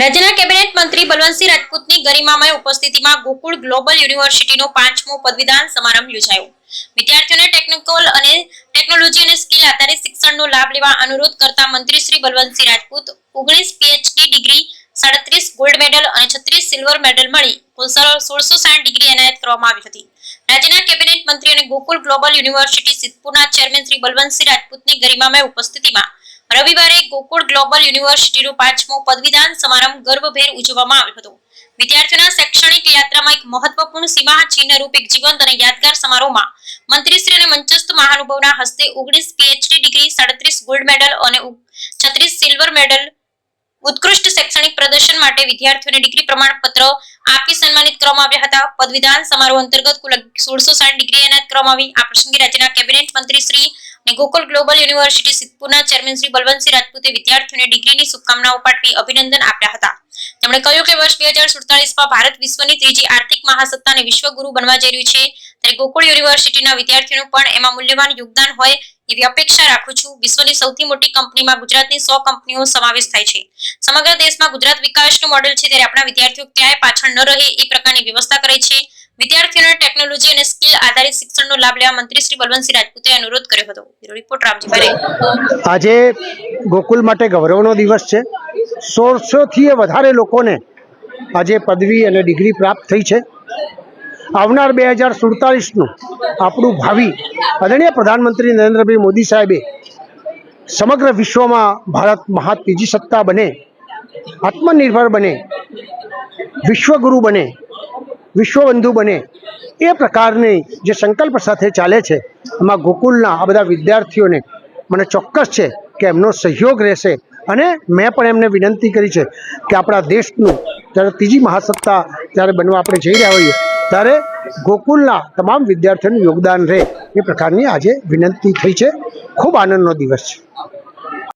રાજ્યના કેબિનેટ મંત્રી બલવંતસિંહ રાજપૂતની ગરિમામય ઉપસ્થિતિમાં ગોકુળ ગ્લોબલ યુનિવર્સિટીનો પાંચમો પદવીદાન સમારંભ યોજાયો. વિદ્યાર્થીઓને ટેકનિકલ અને ટેકનોલોજી અને સ્કિલ આધારિત શિક્ષણનો લાભ લેવા અનુરોધ કરતા મંત્રી શ્રી બલવંતસિંહ રાજપૂત ઓગણીસ પીએચડી ડિગ્રી, સાડત્રીસ ગોલ્ડ મેડલ અને છત્રીસ સિલ્વર મેડલ મળી કુલ સોળસો સાઠ ડિગ્રી એનાયત કરવામાં આવી હતી. રાજ્યના કેબિનેટ મંત્રી અને ગોકુલ ગ્લોબલ યુનિવર્સિટી સિદ્ધપુરના ચેરમેન શ્રી બલવંતસિંહ રાજપૂતની ગરિમામય ઉપસ્થિતિમાં રવિવારે ગોકુળ ગ્લોબલ યુનિવર્સિટીનો પાંચમો પદવીદાન સમારંભ ગર્વભેર ઉજવવામાં આવ્યો હતો. વિદ્યાર્થીઓના શૈક્ષણિક યાત્રામાં એક મહત્વપૂર્ણ સીમા ચિહ્નરૂપ એક જીવંત અને યાદગાર સમારોહમાં મંત્રીશ્રી અને મંચસ્થ મહાનુભાવના હસ્તે ઓગણીસ પીએચડી ડિગ્રી, સાડત્રીસ ગોલ્ડ મેડલ અને છત્રીસ સિલ્વર મેડલ ઉત્કૃષ્ટ શૈક્ષણિક પ્રદર્શન માટે વિદ્યાર્થીઓને ડિગ્રી પ્રમાણપત્ર આપી સન્માનિત કરવામાં આવ્યા હતા. પદવીદાન સમારોહ અંતર્ગત કુલ સોળસો સાઠ ડિગ્રી એનાયત કરવામાં આવી. આ પ્રસંગે રાજ્યના કેબિનેટ મંત્રી શ્રી અને ગોકુલ ગ્લોબલ યુનિવર્સિટી સિદ્ધપુરના ચેરમેન શ્રી બલવંતસિંહ રાજપૂતે વિદ્યાર્થીઓને ડિગ્રીની શુભકામનાઓ પાઠવી અભિનંદન આપ્યા હતા. તેમણે કહ્યું કે વર્ષ બે હજાર સુડતાલીસમાં ભારત વિશ્વની ત્રીજી આર્થિક મહાસત્તા અને વિશ્વગુરુ બનવા જઈ રહ્યું છે. ત્યારે ગોકુળ યુનિવર્સિટીના વિદ્યાર્થીઓનું પણ એમાં મૂલ્યવાન યોગદાન હોય એવી અપેક્ષા રાખું છું. વિશ્વની સૌથી મોટી કંપનીમાં ગુજરાતની સો કંપનીઓ સમાવેશ થાય છે. સમગ્ર દેશમાં ગુજરાત વિકાસનું મોડેલ છે. ત્યારે આપણા વિદ્યાર્થીઓ ક્યાંય પાછળ ન રહે એ પ્રકારની વ્યવસ્થા કરે છે. વિદ્યાર્થીઓને ટેકનોલોજી અને સ્કિલ આધારિત શિક્ષણનો લાભ લેવા મંત્રી શ્રી બલવંતસિંહ રાજપૂતે અનુરોધ કર્યો હતો. રિપોર્ટ રામજી ભારે આજે ગોકુલ માટે ગૌરવનો દિવસ છે. સોળસોથી વધારે લોકોને આજે પદવી અને ડિગ્રી પ્રાપ્ત થઈ છે. આવનાર બે હજાર સુડતાલીસનું આપણું ભાવિ આદરણીય પ્રધાનમંત્રી નરેન્દ્રભાઈ મોદી સાહેબે સમગ્ર વિશ્વમાં ભારત મહા ત્રીજી સત્તા બને, આત્મનિર્ભર બને, વિશ્વગુરુ બને વિશ્વબંધુ બને એ પ્રકારની જે સંકલ્પ સાથે ચાલે છે, એમાં ગોકુલના આ બધા વિદ્યાર્થીઓને મને ચોક્કસ છે કે એમનો સહયોગ રહેશે. અને મેં પણ એમને વિનંતી કરી છે કે આપણા દેશનું જ્યારે ત્રીજી મહાસત્તા જ્યારે બનવા આપણે જઈ રહ્યા હોઈએ, ત્યારે ગોકુલના તમામ વિદ્યાર્થીઓનું યોગદાન રહે એ પ્રકારની આજે વિનંતી થઈ છે. ખૂબ આનંદનો દિવસ છે.